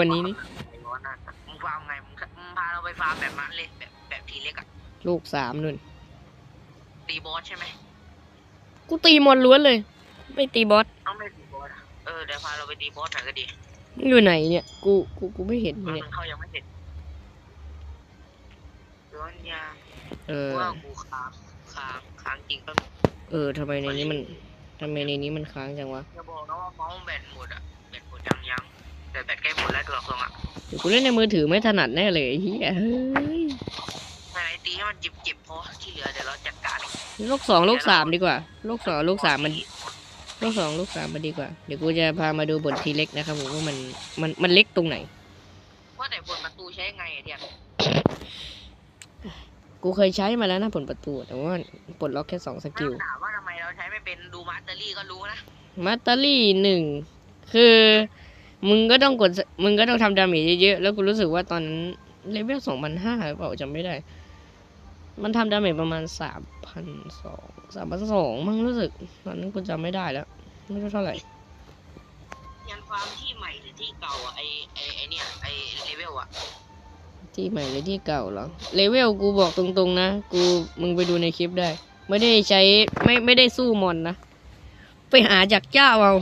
วันนี้นี่ไอ้ร้อนน่ะมึงฟาร์มไงมึงมึงพาเราไปฟาร์มแบบนั้นเลยแบบแบบทีเล็กอะลูกสามนุ่นตีบอสใช่ไหมกูตีมอนล้วนเลย ไม่ตีบอสต้องไม่ตีบอสอะเออเดี๋ยวพาเราไปตีบอสหน่อยก็ดีมึงอยู่ไหนเนี่ยกูกูกูไม่เห็นมันเนี่ยเข้ายังไม่เสร็จร้อนยางเออว่ากูค้างค้างค้างจริงก็เออทำไมในนี้มันทำไมในนี้มันค้างจังวะอย่าบอกนะว่าเมาส์แบตหมดอะแบตหมดยังยัง แต่แบตใกล้หมดแล้วตัวเครื่องอะเดี๋ยวกูเล่นในมือถือไม่ถนัดแน่เลยไอ้เฮียเฮ้ยไหนๆตีให้มันจิบๆพอที่เหลือเดี๋ยวเราจัดการเองลูกสองลูกสามดีกว่าลูกสองลูกสามมันลูกสองลูกสามมันดีกว่า เดี๋ยวกูจะพามาดูบททีเล็กนะครับผมว่ามันมันมันเล็กตรงไหนว่าแต่บนประตูใช้ไงอะเดียกูเคยใช้มาแล้วนะผลประตูแต่ว่าปลดล็อกแค่สองสกิลถามว่าทำไมเราใช้ไม่เป็นดูมาสเตอรี่ก็รู้นะมาตารี่หนึ่งคือ มึงก็ต้องกด มึงก็ต้องทำดาเมจเยอะๆ แล้วกูรู้สึกว่าตอนนั้นเลเวลสองพันห้าหรือเปล่าจำไม่ได้ มันทำดาเมจประมาณสามพันสองสามพันสองมั้งรู้สึก ตอนนั้นกูจำไม่ได้แล้ว ไม่รู้เท่าไหร่ยันฟาร์มที่ใหม่หรือที่เก่าอะไอไอไอเนี่ยไอเลเวลอะที่ใหม่หรือที่เก่าเหรอ เลเวลกูบอกตรงๆนะ กูมึงไปดูในคลิปได้ ไม่ได้ใช้ไม่ไม่ได้สู้มอนนะ ไปหาจากเจ้าเอา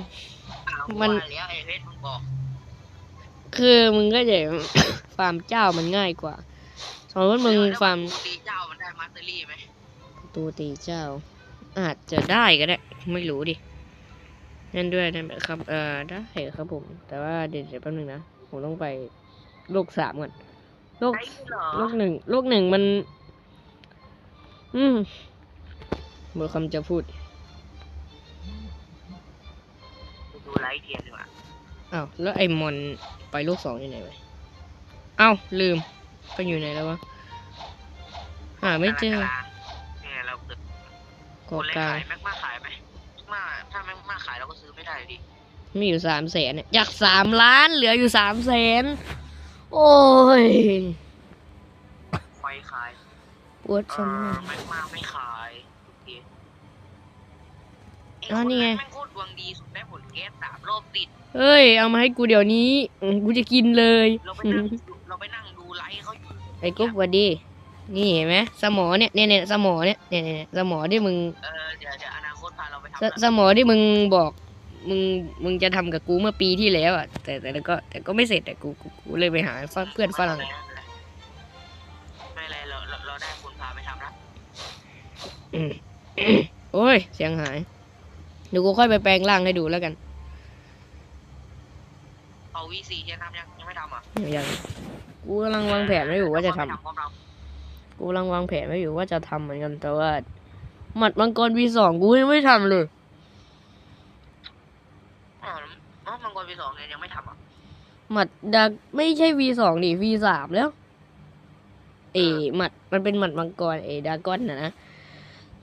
อ้าวมันว่าแล้วไอเพชรมึงบอก คือมึงก็จะฟาร์มเจ้ามันง่ายกว่า สมมติมึงแล้วฟาร์มแล้วตีเจ้ามันได้มาสเตอรี่ไหมตัวตีเจ้า อาจจะได้ก็ได้ ไม่รู้ดินั่นด้วยนะครับ เออได้ครับผม แต่ว่าเดี๋ยวเดี๋ยวแป๊บนึงนะ ผมต้องไปโลกสามก่อนโลกไอ้เหรอโลกหนึ่งโลกหนึ่งมัน อืมหมดคำจะพูดกูดูไลท์เทียนดีกว่าอ้าวแล้วไอ้มอน ไปโลกสองอยู่ไหนวะเอ้าลืมไปอยู่ไหนแล้ววะหาไม่เจอเนี่ยเราเกิดกกูอเลยกลาขายแม็กมาขายไหมแม็กมาถ้าแม็กมาขายเราก็ซื้อไม่ได้ดิมีอยู่สามแสนเนี่ยอยากสามล้านเหลืออยู่สามแสนโอ้ยไฟขายปวดเอสมอองแม็กมาไม่ขายโอเคอ๋อนี่ไงแม่งโคตร ดวงดีสุดได้ผลแก๊สสามรอบติด เฮ้ย เอามาให้กูเดี๋ยวนี้อืมกูจะกินเลย เราไปนั่งเราไปนั่งดูไลท์เขาอยู่ไอ้กุ๊บหวัดดี นี่เห็นไหมสมอเนี่ยเนี่ยเนี่ยสมอเนี่ยเนี่ยเนี่ยสมอที่มึงเออเดี๋ยวเดี๋ยวอนาคตพาเราไปสทำนะสมอที่มึงบอก มึง มึงจะทำกับกูเมื่อปีที่แล้วอะ แต่แต่แล้วก็แต่ก็ไม่เสร็จแต่กูกูกูเลยไปหาเพื่อนฝรั่งไม่เป็นไรไม่เป็นไรเราเราเราได้คุณพาไปทำละอืมโอ้ย เสียงหาย เดี๋ยวกูค่อยไปแปลงร่างให้ดูแล้วกัน เอาวีซียังทำยังยังไม่ทำอะยังกูกำลังวางแผนไว้อยู่ว่าจะทำไม่พร้อมเรากูกำลังวางแผนไว้อยู่ว่าจะทำเหมือนกันแต่ว่าหมัดมังกร V2 กูยังไม่ทำเลยอ๋ออ๋อมังกรวีสองเนี่ยยังไม่ทำอะหมัดดักไม่ใช่ V2 ดิ V3 แล้ว เอหมัดมันเป็นหมัดมังกรเอดากอนนะนะ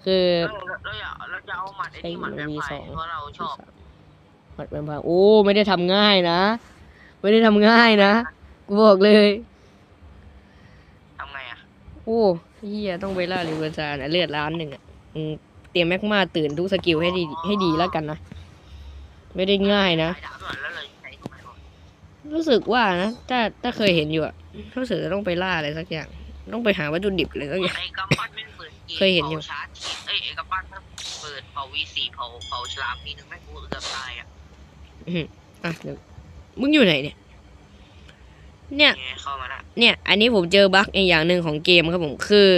คือเออเราอยากเราจะเอาหมัดไอ้นี่หมัดแบบไฟเพราะเราชอบหมัดเป็นพาโอ้ไม่ได้ทำง่ายนะ ไม่ได้ทำง่ายนะกูบอกเลยทำไงอะโอ้เฮียต้องไปล่าลิเวอร์ซานะเลือดล้านหนึ่งอะอืมเตรียมแม็กมาตื่นทุกสกิลให้ดีให้ดีแล้วกันนะ ไม่ได้ง่ายนะใช้ดาบด้วยแล้วเลยใช้ทำไมวะรู้สึกว่านะถ้าถ้าเคยเห็นอยู่อะรู้สึกจะต้องไปล่าอะไรสักอย่าง ต้องไปหาวัตถุดิบอะไรสักอย่าง ไอ้กำปั้นไม่งเปิดกมเคยเห็นอยู่ผาชาร์จทีเอ้ยไอ้กำปั้นมันเปิดเผาวีซีเผาเผาฉลามทีนึงแม่งกูเกือบตายอะอะเดี๋ยวมึงอยู่ไหนเนี่ย เนี่ย เนี่ยเข้ามาละเนี่ย อันนี้ผมเจอบั๊กอีกอย่างหนึ่งของเกมครับผมคือ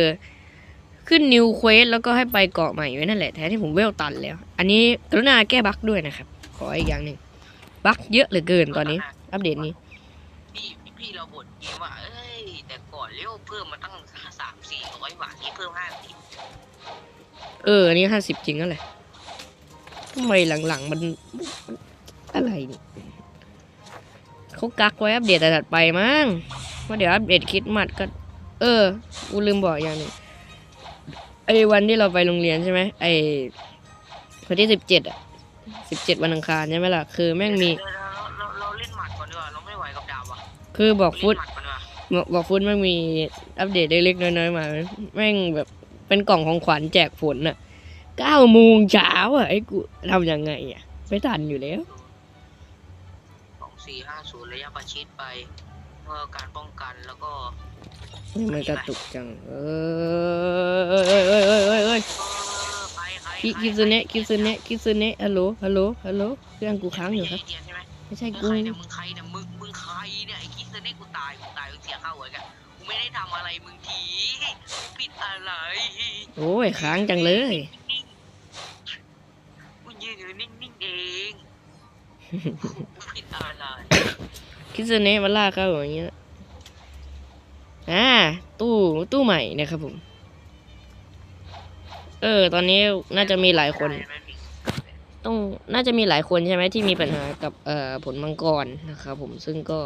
ขึ้นนิวเควสแล้วก็ให้ไปเกาะใหม่ไว้นั่นแหละแท้ที่ผมเวลตันแล้ว อันนี้กรุณาแก้บั๊กด้วยนะครับ ขออีกอย่างหนึ่งบั๊กเยอะเหลือเกินตอนนี้ อัปเดตนี้ พี่พี่เราบ่นเกมว่าเอ้ย แต่ก่อนเลี้ยวเพิ่มมาตั้งสามสี่ร้อยบาทนี้เพิ่มห้าสิบเอออันนี้ห้าสิบจริงนั่นแหละทำไมหลังๆมันมันอะไรนี่เขากักไว้อัปเดตแต่ถัดไปมั้งว่าเดี๋ยวอัปเดตคริดมัดก็ เออกูลืมบอกอย่างหนึ่งไอ้วันที่เราไปโรงเรียนใช่ไหมไอ้วันที่สิบเจ็ดอะสิบเจ็ดวันอังคารใช่ไหมล่ะ คือแม่งมีเดี๋ยวเราเราเราเล่นหมัดก่อนดีกว่าเราไม่ไหวกับดาบว่ะคือบอกฟุต บอกบอกฟุตแม่งมีอัปเดตเล็กๆน้อยๆมาแม่งแบบเป็นกล่องของขวัญแจกฝนอะเก้าโมงเช้าอะไอ้กูทำยังไงอะไม่ทันอยู่แล้วสองสี่ห้าศูนย์ระยะประชิดไปเพื่อการป้องกันแล้วก็นี่มันกระตุกจัง เออเอ้ยเอ้ยเอ้ยเอ้ยเอ้ยเออใครใครคิใครคิซึเนะคิซึเนะคิซึเนะฮัลโหลฮัลโหลฮัลโหลเครื่องกูค้างอยู่ครับไเดียนใช่ไหมไม่ใช่มึงกูใครเนี่ยมึงใครเนี่ยมึง หัวกันกูไม่ได้ทำอะไรมึงทีกูผิดอะไรโอ้ยค้างจังเลยนิ่งๆกูยืนอยู่นิ่งๆเองกูผิดอะไรคิซึเนะมันลากเข้าอย่างเงี้ยอ่าตู้ตู้ใหม่เนะครับผม เออ ตอนนี้น่าจะมีหลายคนไม่มีต้องน่าจะมีหลายคนใช่ไหมที่มีปัญหากับเอ่อผลมังกรนะครับผมซึ่งก็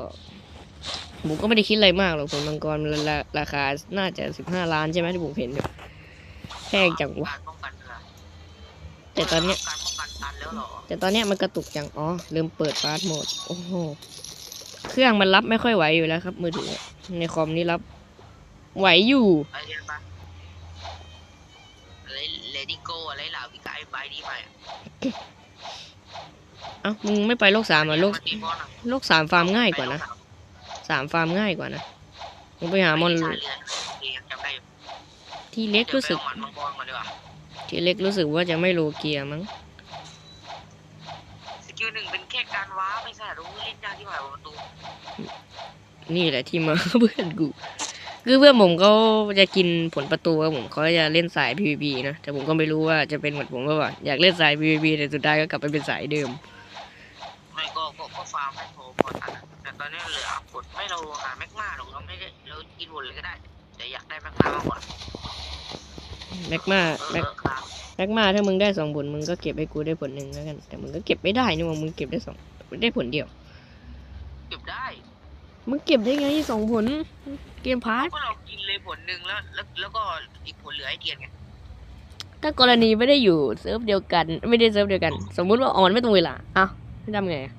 ผมก็ไม่ได้คิดอะไรมากหรอกผลมังกรมันราราคา น่าจะสิบห้าล้านใช่ไหมที่ผมเห็นเนี่ยแพงจังวะการป้องกันเหรอแต่ตอนเนี้ยการป้องกันตันแล้วเหรอแต่ตอนเนี้ยมันกระตุกจังอ๋อลืมเปิดฟาสต์โหมดโอ้โหเครื่องมันรับไม่ค่อยไหวอยู่แล้วครับ มือถือในคอมนี่รับ ไหวอยู่ไอ้เห็นปะอะไรเลดี้โกอะไรเหล่าพี่กายไปดีไหมเอ้ามึงไม่ไปโลกสามเหรอะโลกมันตีบอลอะโลกสามฟาร์มง่ายกว่านะ สามฟาร์มง่ายกว่านะมึงไปหามอนไปที่ท่าเรือเองจำได้อยู่ที่เล็กรู้สึกเดี๋ยวไปเอาหมัดมังกรก่อนดีกว่าทีเล็กรู้สึกว่าจะไม่โลเกียมั้งสกิลหนึ่งเป็นแค่การว้าไม่ใช่รู้เล่นยากที่หมายประตูนี่แหละที่มาเพื่อนกูคือเพื่อนผมเขาจะกินผลประตูครับผมเขาจะเล่นสาย PVP นะแต่ผมก็ไม่รู้ว่าจะเป็นเหมือนผมหรือเปล่าอยากเล่นสาย PVP แต่สุดท้ายก็กลับไปเป็นสายเดิมไม่ก็ก็ก็ฟาร์มให้โผล่พอทันอะแต่ตอนนี้เหลืออัพผลไม่เราหาแม็กมาหรอกเราไม่ได้เรากินผลเลยก็ได้แต่อยากได้แม็กมามากกว่าแม็กมาเออแม็กเออครับแม็กมาถ้ามึงได้สองผลมึงก็เก็บให้กูได้ผลหนึ่งแล้วกัน แต่มึงก็เก็บไม่ได้นี่หว่ามึงเก็บได้สองได้ผลเดียว เก็บได้ มึงเก็บได้ไงสองผล เกมพาร์ทก็เรากินเลยผลหนึ่งแล้ว แล้วแล้วก็อีกผลเหลือให้เทียนไงถ้ากรณีไม่ได้อยู่เซิร์ฟเดียวกัน ไม่ได้เซิร์ฟเดียวกัน สมมุติว่าออนไม่ตรงเวลาอ้าวไม่ทำไงอะ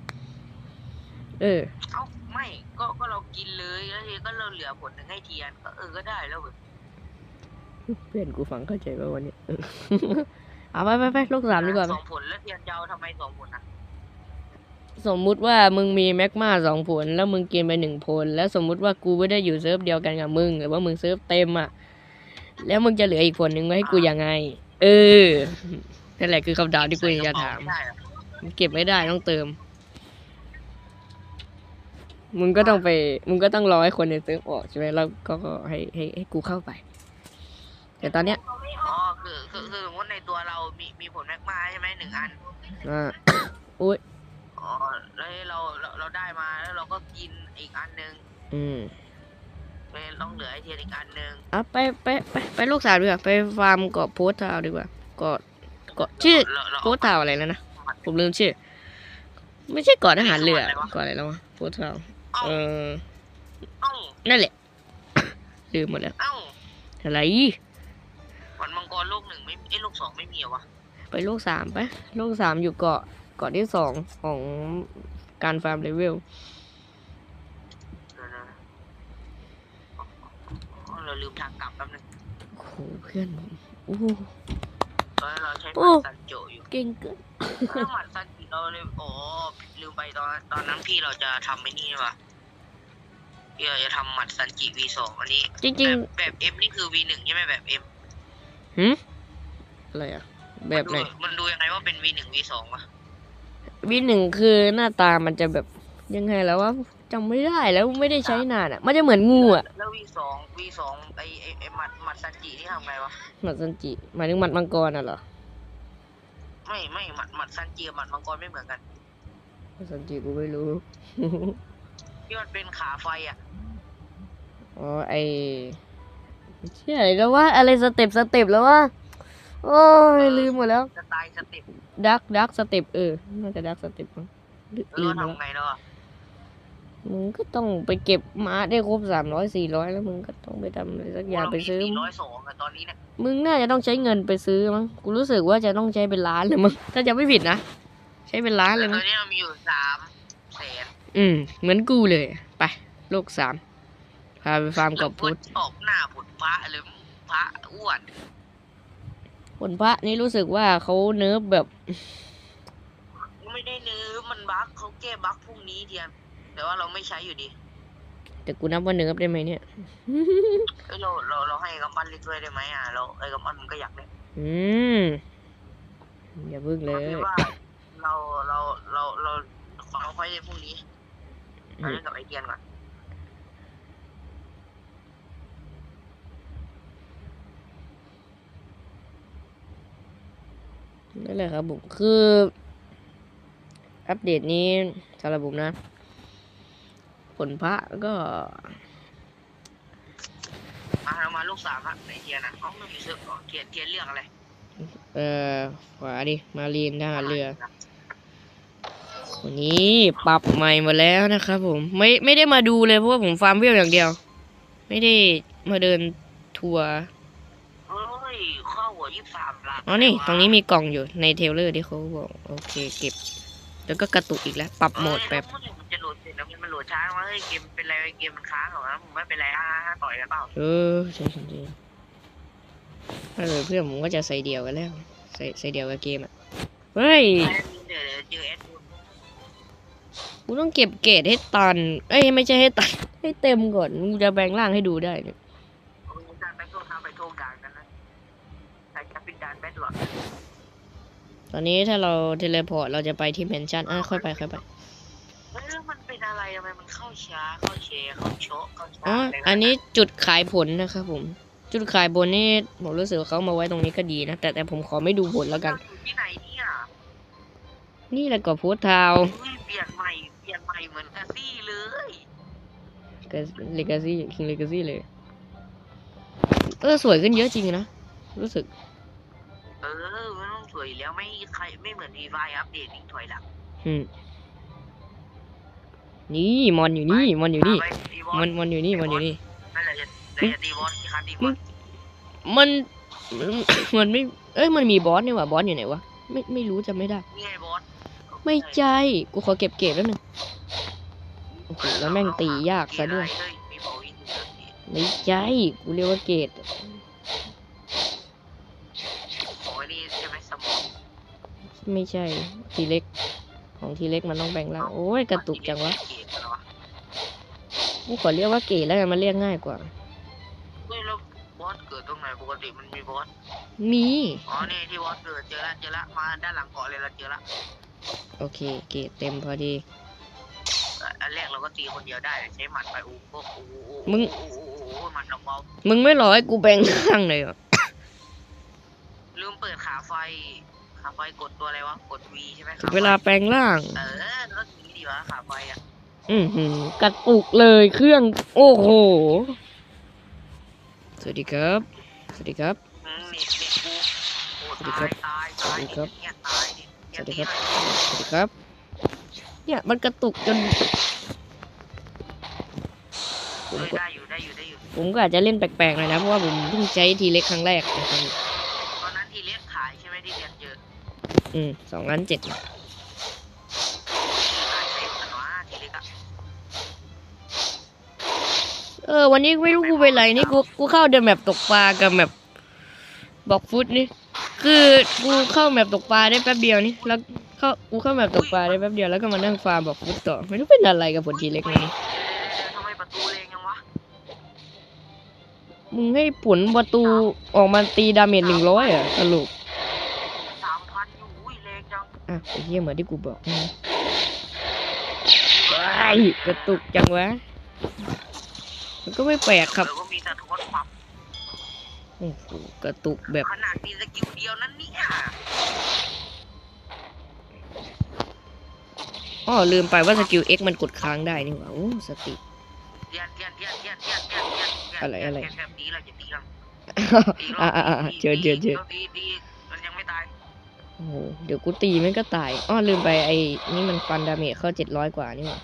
เออ เอ้าไม่ก็ก็เรากินเลยแล้วทีก็เราเหลือผลหนึ่งให้เทียนก็เออก็ได้แล้วเว้ยเพื่อนกูฟังเข้าใจว่าวันนี้เออ เอาไปไปไปโลกสามดีกว่าไหมสองผลแล้วเทียนเจ้าทำไมสองผลอะสมมุติว่ามึงมีแม็กมาสองผล แล้วมึงกินไปหนึ่งผล แล้วสมมุติว่ากูไม่ได้อยู่เซิร์ฟเดียวกันกับมึงหรือว่ามึงเซิร์ฟเต็มอะแล้วมึงจะเหลืออีกผลหนึ่งไว้ให้กูยังไง เออนั่นแหละคือคำถามที่กูอยากจะถามไได้เหรอมึงเก็บไม่ได้ต้องเติม มึงก็ต้องไป มึงก็ต้องรอให้คนในเซิร์ฟออกใช่ไหมแล้วก็ก็ให้ให้ให้กูเข้าไป แต่ตอนเนี้ย อ๋อคือคือคือสมมติในตัวเรามีมีผลแม็กมาใช่ไหมหนึ่งอัน อ่า อุ้ย อ๋อแล้วเราเราเราได้มาแล้วเราก็กินอีกอันหนึ่งอืมเลยต้องเหลือไอเทียนอีกอันหนึ่งอะไปไปไปไปลูกสาวดีกว่า ไปฟาร์มเกาะโพสต์ทาวน์ดีกว่า เกาะเกาะชื่อเราเราโพสต์ทาวน์อะไรแล้วนะ ผมลืมชื่อ ไม่ใช่เกาะทหารเรือ เกาะอะไรแล้ววะโพสต์ทาวน์ เอ้าเออเอ้านั่นแหละลืมหมดแล้วเอ้าอะไรวันมังกรโลกหนึ่งไม่ไอยโลกสองไม่มีเหรอวะไปลูกสามไปลูกสามอยู่เกาะเกาะที่สองของการฟาร์มเลเวลเดี๋ยวนะอ๋อเราลืมทางกลับแป๊บนึงโอ้โหเพื่อนผมโอ้โหตอนนั้นเราใช้หโอ้มัดซันโจอยู่ เก่งเกินถ้าหมัดซันจิ เราเลยโอ้ลืมไปตอนตอนนั้นพี่เราจะทำไอ้นี่ว่ะพี่เราจะทำหมัดซันจิ V2 อันนี้จริงแบบแบบ M นี่คือ V1 ใช่ไหมแบบ M ๆหืมอะไรอะแบบไหนมันดูมันดูยังไงว่าเป็น V1 V2 วะวิหนึ่งคือหน้าตามันจะแบบยังไงแล้วว่าจำไม่ได้แล้วไม่ได้ใช้นานอะมันจะเหมือนงูอะแล้ว V2 V2 ไอไอไอหมัดหมัดซันจิที่ทำไงวะ หมัดซันจิหมายถึงหมัดมังกรน่ะเหรอ ไม่ไม่หมัดหมัดซันจิกับหมัดมังกรไม่เหมือนกันหมัดซันจิกูไม่รู้ ที่มันเป็นขาไฟอะอ๋อไอเชื่ออะไรแล้วว่าอะไรสเต็ปสเต็ปแล้วว่าโอ้ยลืมหมดแล้วสไตล์สเต็ปดักดักสเต็ปเออน่าจะดักสเต็ปมั้งลืเอลือมแล้วทำไงแล้วอะ มึงก็ต้องไปเก็บมาได้ครบสามร้อยสี่ร้อยแล้วมึงก็ต้องไปทำอะไรสักอย่างไปซื้อสี่ร้อยสองอะตอนนี้เนี่ยมึงน่าจะต้องใช้เงินไปซื้อมั้ง กูรู้สึกว่าจะต้องใช้เป็นล้านเลยมั้ง ถ้าจะไม่ผิดนะ ใช้เป็นล้านเลยตมั้อง นนี้มันมีอยู่สามแสนอืม เหมือนกูเลย ไป โลกสาม พาไปฟาร์มกับพุทธตบหน้าผุดพระหรือพระอ้วนผลพระนี่รู้สึกว่าเขาเนิร์ฟแบบ ไม่ได้นื้อมันบั๊กเขาแก้บั๊กพรุ่งนี้เดียน แต่ว่าเราไม่ใช้อยู่ดีแต่กูนับว่าเนิร์ฟได้ไหมเนี่ย เอ้ยเราเราเราให้กำปั้นเล่นด้วยได้ไหมอะเราไอ้กำปั้นมันก็อยากเล่นอืม อย่าพึ่งเลยคิดว่าเราเราเราเราขอไว้พรุ่งนี้เราเล่นกับไอเดียนก่อนนั่นแหละครับผมคือ อัปเดตนี้สำหรับผมนะ ผลพระก็มาเรามาลูกสามอะไอเดียนอะเขาไม่มีเสื้อก่อนเทียนเทียนเรื่องอะไร เอ่อขวาดิ มารีนทหารเรือ วันนี้ปรับใหม่หมดแล้วนะครับผม ไม่ไม่ได้มาดูเลยเพราะว่าผมฟาร์มเวลอย่างเดียว ไม่ได้มาเดินทัวร์เฮ้ยข้าวหัวยี่สิบสามล้านอ๋อนี่ ตรงนี้มีกล่องอยู่ในเทรลเลอร์ที่เขาบอก โอเคเก็บ แล้วก็กระตุกอีกแล้ว ปรับโหมดแบบ เอ้ยมันจะโหลดเสร็จแล้วมันโหลดช้าว่าเฮ้ยเกมเป็นไรเกมมันค้างเหรอวะผมไม่เป็นไรฮ่าฮ่าต่อยกันเปล่าเออใช่ใช่ใช่ถ้าเกิดเพื่อนผมก็จะใส่เดียวกันแล้วใส่ใส่เดียวกับเกมอะเฮ้ยเดี๋ยวเดี๋ยวเจอเอสกูต้องเก็บเกรดให้ตัน เอ้ยไม่ใช่ให้ตันให้เต็มก่อนกูจะแบ่งร่างให้ดูได้เนี่ยผมจะไปโทษทำไปโทษด่านกันนะใช้จะเป็นด่านแบดหรอตอนนี้ถ้าเราเทเลพอร์ตเราจะไปที่แมนชั่นอะค่อยไปค่อยไปเฮ้ยแล้วมันเป็นอะไรทำไมมันเข้าช้าเข้าเชเข้าโชะเข้าช้าอ๋ออะไรอันนี้จุดขายผลนะครับผม จุดขายผลนี่ผมรู้สึกว่าเขามาไว้ตรงนี้ก็ดีนะ แต่แต่ผมขอไม่ดูผลแล้วกันอยู่ที่ไหนเนี่ยนี่แหละก็โพสต์ทาวเฮ้ยเปลี่ยนใหม่เปลี่ยนใหม่เหมือนกาซี่เลยเลกาซี่คิงเลกาซี่เลย เออสวยขึ้นเยอะจริงนะ รู้สึก เออมันต้องสวยอยู่แล้วไม่ใครไม่เหมือนวีไฟอัปเดตอีกถอยหลัง อืม นี่มอนอยู่นี่มอนอยู่นี่ไปตีบอมอลนมอนอยู่นี่มอนอยู่นี่นั่นแหละจะนั่นแหละจะตีบอลที่คันตีบอลมันมันไม่เอ้ยมันมีบอสนี่หว่าบอสอยู่ไหนวะไม่ไม่รู้จำไม่ได้นี่ไงบอลไม่ใจกูขอเก็บเกรดแป๊บนึงโอ้โหแล้วแม่งตียากซะด้วยเฮ้ยมีบอกอีกหนึ่งทีไม่ใจกูเรียกว่าเกรดของไอ้นี่ใช่ไหมสมองไม่ใช่ทีเล็กของทีเล็กมันต้องแบ่งร่างโอ้ยกระตุกจังวะเกลียดกันวะ กูขอเรียกว่าเกรดแล้วกันมันเรียกง่ายกว่า เฮ้ยแล้วบอสเกิดตรงไหนปกติมันมีบอสมี อ๋อนี่ที่บอสเกิดเจอละเจอละมาด้านหลังเกาะเลยเราเจอละโอเค เกรดเต็มพอดีอันแรกเราก็ตีคนเดียวได้ใช้หมัดไปโอ้โหโอ้โหโอ้โหมึงโอ้โหโอ้โหหมัดออกเบามึงไม่รอให้กูแบ่งร่างเลยเหรอลืมเปิดขาไฟขาไฟกดตัวอะไรวะกด V ใช่ไหมถึงเวลาแปลงร่าง เออแล้วทีดีวะขาไฟอะ อือหือกระตุกเลยเครื่อง โอ้โห สวัสดีครับ สวัสดีครับอืมเน็ตเน็ตกูโอ้สวัสดีครัตายบตายตายสวัสดีครับเนี่ยตายดิสวัสดีครับ สวัสดีครับ เนี่ยมันกระตุกจนผเอมอก็ได้อยู่ได้อยู่ได้อยู่ผมก็อาจจะเล่นแปลกๆหน่อยนะเพราะว่าผมเพิ่งใช้ทีเล็กครั้งแรกนะครับตอนนั้นที่เล็กขายใช่ไหมที่เรียนเจออืมสองล้านเจ็ด ขายใช้กันวะที่เล็กอะ เออ วันนี้ไม่รู้กูเป็นไรนี่กูกูเข้าเดินแบบตกปลากับแบบบอกฟุตนี่ คือกูเข้าแบบตกปลาได้แป๊บเดียวนี่แล้วเข้ากูเข้าแบบตกปลาได้แป๊บเดียวแล้วก็มานั่งฟาร์มบอกฟุตต่อไม่รู้เป็นอะไรกับผลทีเล็กนี่ทำไมประตูแรงยังวะมึงให้ผลประตูออกมาตีดาเมจหนึ่งร้อยอะตลกสามพันอยู่อุ้ยแรงจังอะไอ้เหี้ยเหมือนที่กูบอกไอ้กระตุกจังวะ มันก็ไม่แปลกครับเออก็มีสะท้อนปรับโอ้โหกระตุกแบบ ขนาดมีสกิลเดียวนั้นเนี่ยอ้อลืมไปว่าสกิล X มันกดค้างได้นี่หว่าโอ้สติเรียนเรียนเรียนเรียนเรียนเรียนเรียนเรียนอะไรอะไรเรียนแบบนี้เราจะตีกันตีรอ่าอบอ่าอ่าเจอเจอเจอตีตีมันยังไม่ตายโอ้โหเดี๋ยวกูตีมันก็ตายอ้อลืมไปไอ้นี่มันฟันดาเมจเข้าเจ็ดร้อยกว่านี่หว่า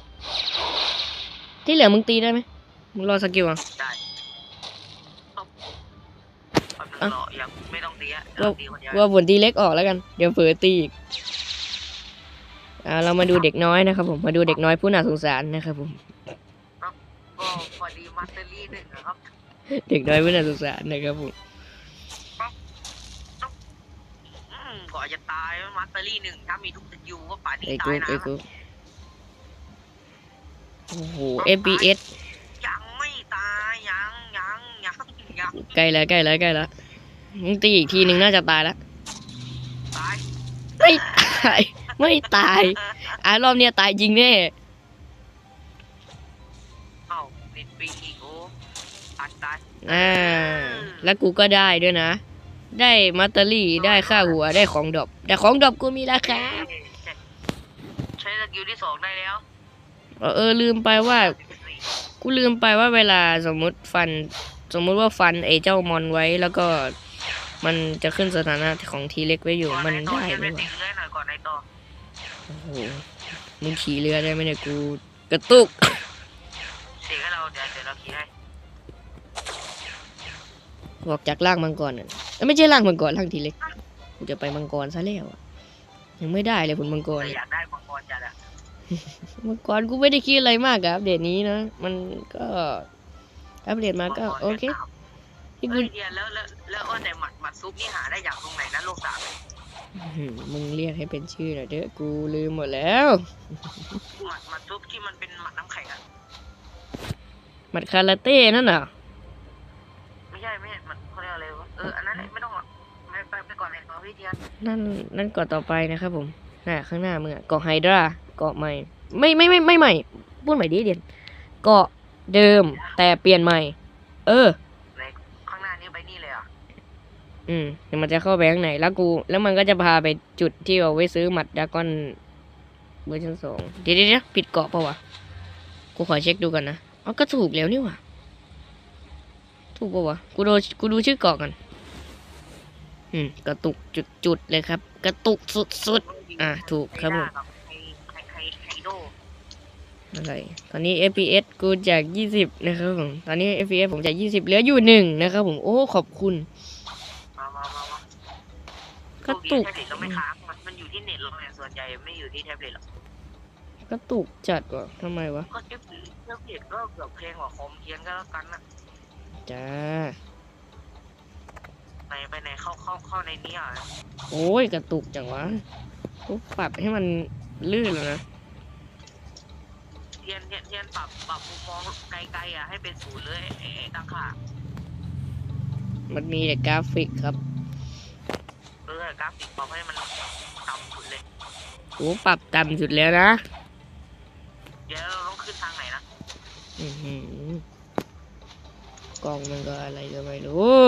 ที่เหลือมึงตีได้ไหม มึงรอสกิลอะ ได้ตบแป๊บนึงอะรอยังไม่ต้องตีอะว่าตีคนเดียวว่าผลตีเล็กออกแล้วกัน เดี๋ยวเผลอตีอีก อ่า เรามาดูเด็กน้อยนะครับผม มาดูเด็กน้อยผู้น่าสงสารนะครับผม ก็พอดีมาสเตอรี่หนึ่งนะครับเด็กน้อยผู้น่าสงสารนะครับผมอืมก่อนจะตายมาสเตอรี่หนึ่งถ้ามีทุกสกิลก็ป่านนี้ไอ้ตากูยนะไอ้กูโอ้โห FPS ยังไม่ตา ยยังยังยังยังใกล้แล้วใกล้แล้วใกล้แล้วมึงตีอีกทีหนึ่งน่าจะตายแล้วตายไม่ตายไม่ตายอะรอบเนี้ยตายจริงแน่เอ้าปิดปีอีกโอ้ตายตายอ่าแล้วกูก็ได้ด้วยนะ ได้มัตเตอรี่ได้ค่าหัวได้ของดรอปแต่ของดรอปกูมีราคาใช้สกิลที่สองได้แล้วเออเออลืมไปว่า กูลืมไปว่าเวลาสมมุติฟัน สมมุติว่าฟันไอ้เจ้ามอนไว้แล้วก็มันจะขึ้นสถานะของทีเล็กไว้อยู่ก่มันไอ้ต่อได้ใช้ไหมเป็นวะติดเลื่อยหน่อยก่อนไอ้ต่อโอ้โหมึงขี่เรือได้ไหมเนี่ยกูกระตุกเสียให้เราเดี๋ยวเดี๋ยวเราขี่ให้บอกจากล่างมังกรน่ะเอ้ยไม่ใช่ล่างมังกรล่างทีเล็กกูจะไปมังกรซะแล้วอะยังไม่ได้เลยผลมังกรแต่เนี่ยอยากได้มังกรจัดอะ มังกรกูไม่ได้คิดอะไรมากกับอัปเดตนี้นะ มันก็อัปเดตมาก็โอเคที่กูเฮ้ยเดียวแล้วแล้วแล้วว่าแต่หมัดหมัดซุปนี่หาได้จากตรงไหนนะโลกสามอื้อหือมึงเรียกให้เป็นชื่อหน่อยเด้อกูลืมหมดแล้วหมัดหมัดซุปที่มันเป็นหมัดน้ำแข็งอะหมัดคาราเต้นั่นน่ะไม่ใช่ไม่ใช่หมัดเขาเรียกอะไรวะเอออันนั้นแหละไม่ต้องหรอกไปไปไปก่อนเลยต่อพี่เทียนนั่นนั่นเกาะต่อไปนะครับผมน่ะข้างหน้ามึงอะเกาะไฮดราเกาะใหม่ ไม่ไม่ไม่ไม่ใหม่พูดใหม่ดิเดียนเกาะเดิมแต่เปลี่ยนใหม่ เออในข้างหน้านี้ไปนี่เลยเหรอะอืมเดี๋ยวมันจะเข้าไปข้างในแล้วกู แล้วมันก็จะพาไปจุดที่เอาไว้ซื้อหมัดดรากอนเวอร์ชันสองเดี๋ยวเดี๋ยวเดี๋ยวผิดเกาะเปล่าวะกูขอเช็คดูกันนะอ๋อก็ถูกแล้วนี่หว่าถูกปะวะกูดูกูดูชื่อเกาะกัน อืมกระตุกจุดจุดๆเลยครับ กระตุกสุดสุดอะถูกครับผมไฮไฮไฮไฮ โดๆอะไรตอนนี้ FPS กูจากยี่สิบนะครับผม ตอนนี้ FPS ผมจากยี่สิบเหลืออยู่หนึ่งนะครับผม โอ้ ขอบคุณมามามามากระตุก แท็บเล็ตเราไม่ค้างมันมันอยู่ที่เน็ตเราไงส่วนใหญ่ไม่อยู่ที่แท็บเล็ตหรอกกระตุกจัดว่ะทำไมวะ ก็แท็บเล็ตแท็บเล็ตก็เกือบแพงกว่าคอมเทียนก็แล้วกันนะจ้า ไหนไปไหนเข้าเข้าเข้าในนี้อะโอ้ย กระตุกจังวะกูปรับให้มันลื่นแล้วนะ เทียนเทียนเทียนปรับปรับมุมมองไกลๆอะให้เป็นศูนย์เลยไอ้ไอ้ตั้งค่ามันมีแต่กราฟิกครับเออกราฟิกปรับให้มันต่ำสุดเลยกูปรับต่ำสุดแล้วนะเดี๋ยวเราต้องขึ้นทางไหนนะอื้อหือกล้องมันก็อะไรก็ไม่รู้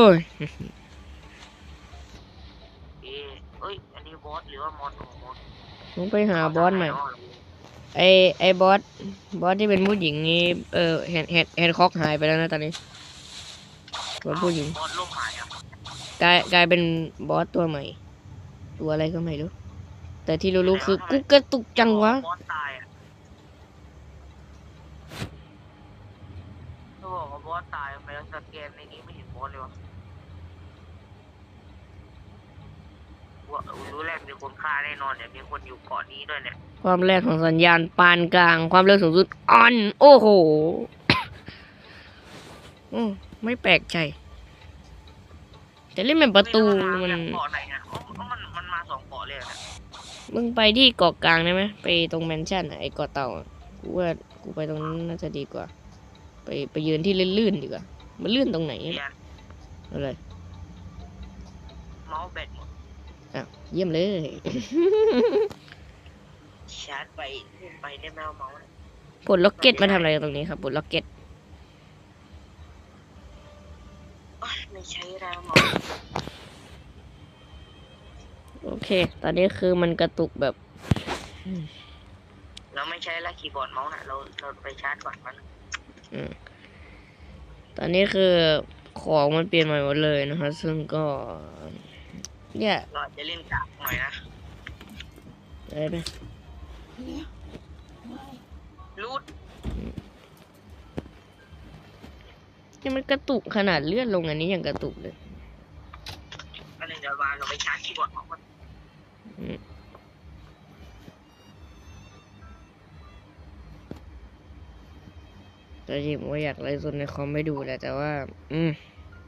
เอ๊ะเอ้ยอันนี้บอสหรือว่ามอนของมอนมึงไปหาบอสใหม่ ไอไอบอสบอสที่เป็นผู้หญิงนี่เออแฮนแฮนแฮนคอกหายไปแล้วนะตอนนี้บอสผู้หญิงบอสโลกหายอะกลายกลายเป็นบอสตัวใหม่ ตัวอะไรก็ไม่รู้ แต่ที่รู้ๆคือกูกระตุกจังวะบอสตายอะเขาบอกว่าบอสตายไปแล้วสแกนในนี้ไม่เห็นบอสเลยวะ ว่ารู้แรกมีคนฆ่าแน่นอนเนี่ยมีคนอยู่เกาะนี้ด้วยเนี่ยความแรงของสัญญาณปานกลาง ความเร็วสูงสุดออน โอ้โหอืมไม่แปลกใจ แต่เล่นเป็นประตูไรู้มันว่าาจากเกาะไหนเนี่ยอ๋ออ๋อมันมันมาสองเกาะเลยเหรอเนี่ยมึงไปที่เกาะกลางได้ไหมไปตรงแมนชั่นอะไอ้เกาะเต่าอะกูว่ากูไปตรงนั้นน่าจะดีกว่า ไปไปยืนที่ลื่นๆดีกว่ามันลื่นตรงไหนเรียเนี่ยนอะไรเมาส์แบตหมดอ้าว เยี่ยมเลย ชาร์จไปขึ้นไปได้แมวเมาส์เนี่ยปลดล็อกเก็ตมาทำอะไรตรงนี้ครับปลดล็อกเก็ตโอ๊ยไม่ใช่แล้วเมาส์โอเค ตอนนี้คือมันกระตุกแบบเราไม่ใช้ละคีย์บอร์ดเมาส์นะเราเราไปชาร์จก่อนมันตอนนี้คือของมันเปลี่ยนใหม่หมดเลยนะครับซึ่งก็ เนี่ยเราจะเล่นกากหน่อยนะอะไรนะรูดเนี่ยมันกระตุกขนาดเลื่อนลงอันนี้ยังกระตุกเลยก็เลยเดี๋ยวมาเราไปชาร์จคีย์บอร์ดเมาส์ก่อนแต่จริงผมว่าอยากไลฟ์สดในคอมไม่ดูแหละแต่ว่า อืม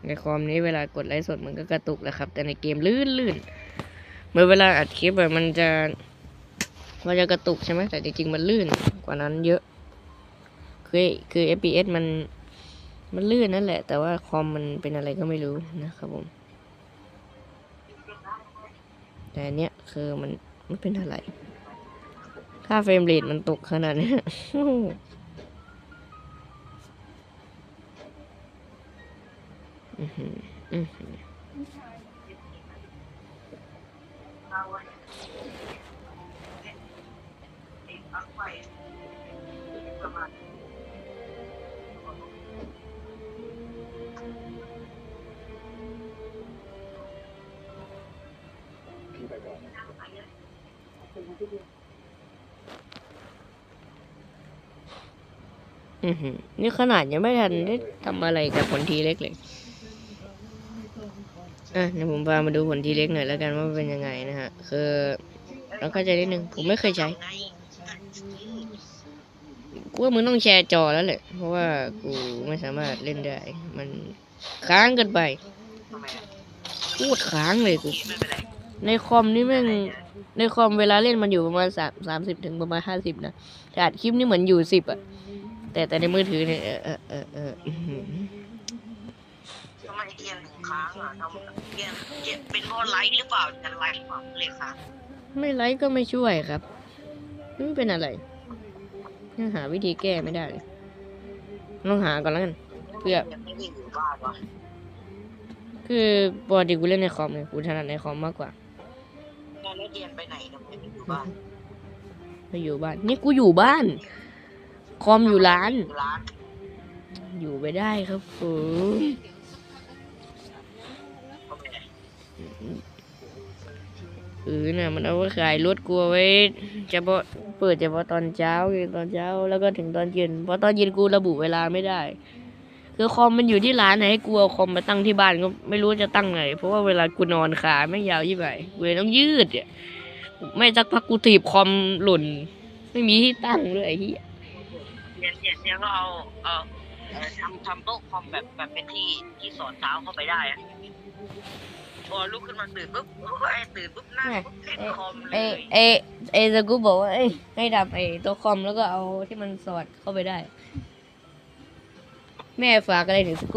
ในคอมนี้เวลากดไลฟ์สดมันก็กระตุกแหละครับ แต่ในเกมลื่นลื่นเมื่อเวลาอัดคลิปแบบมันจะมันจะกระตุกใช่ไหมแต่จริงๆมันลื่นกว่านั้นเยอะ คือคือ FPS มันมันลื่นนั่นแหละ แต่ว่าคอมมันเป็นอะไรก็ไม่รู้นะครับผม แต่อันเนี้ยคือมันมันเป็นอะไรค่าเฟรมเรทมันตกขนาดนี้ นี่ขนาดยังไม่ทันได้ทำอะไรกับผลทีเล็กเลย อะเดี๋ยวผมพามาดูผลทีเล็กหน่อยแล้วกันว่าเป็นยังไงนะฮะ คือเราเข้าใจนิดนึง ผมไม่เคยใช้ กูว่ามึงต้องแชร์จอแล้วแหละ เพราะว่ากูไม่สามารถเล่นได้ มันค้างเกินไปพูดค้างเลยกู ในคอมนี่แม่ง ในคอมเวลาเล่นมันอยู่ประมาณสามสามสิบถึงประมาณห้าสิบนะแต่อัดคลิปนี่เหมือนอยู่สิบอะแต่แต่ในมือถือเนี่ยเออเออเออ เอออื้อหือทำไมเทียนถึงค้างอะทำเทียนเทียนเป็นเพราะไลท์หรือเปล่าจะไลท์หรือเปล่าเลยค้างไม่ไลค์ก็ไม่ช่วยครับไม่เป็นอะไรยังหาวิธีแก้ไม่ได้เลยลองหาก่อนแล้วกันเพื่อยังไม่ได้อยู่บ้านวะคือปกติกูเล่นในคอมไงกูถนัดในคอมมากกว่าตอนนี้เทียนไปไหนทำไมไม่อยู่บ้านไปอยู่บ้าน นี่กูอยู่บ้าน คอมอยู่ร้าน อยู่ร้านอยู่ไปได้ครับผม เออน่ะมันเอาไว้ขายรถกลัวไว้เฉพาะเปิดเฉพาะตอนเช้าไงตอนเช้าแล้วก็ถึงตอนเย็นเพราะตอนเย็นกูระบุเวลาไม่ได้ คือคอมมันอยู่ที่ร้านไหนให้กูเอาคอมมาตั้งที่บ้านก็ไม่รู้จะตั้งไง เพราะว่าเวลากูนอนขาไม่ยาวยี่ไหกูเลยต้องยืดเนี่ยไม่สักพักกูถีบคอมหล่น ไม่มีที่ตั้งเลยไอ้เหี้ยเทียเทียเทียก็เอาเอาเอ่อทำทำโต๊ะคอมแบบแบบเป็นที่ที่สอนเท้าเข้าไปได้อะ พอลุกขึ้นมาตื่นปุ๊บโอ้ยตื่นปุ๊บนั่งปุ๊บเล่นคอมเลเอยเอเอสกูบอกว่าเอ้ยให้ดับไอ้ตัวคอมแล้วก็เอาที่มันสอดเข้าไปได้ แม่ฝากอะไรถึงสกู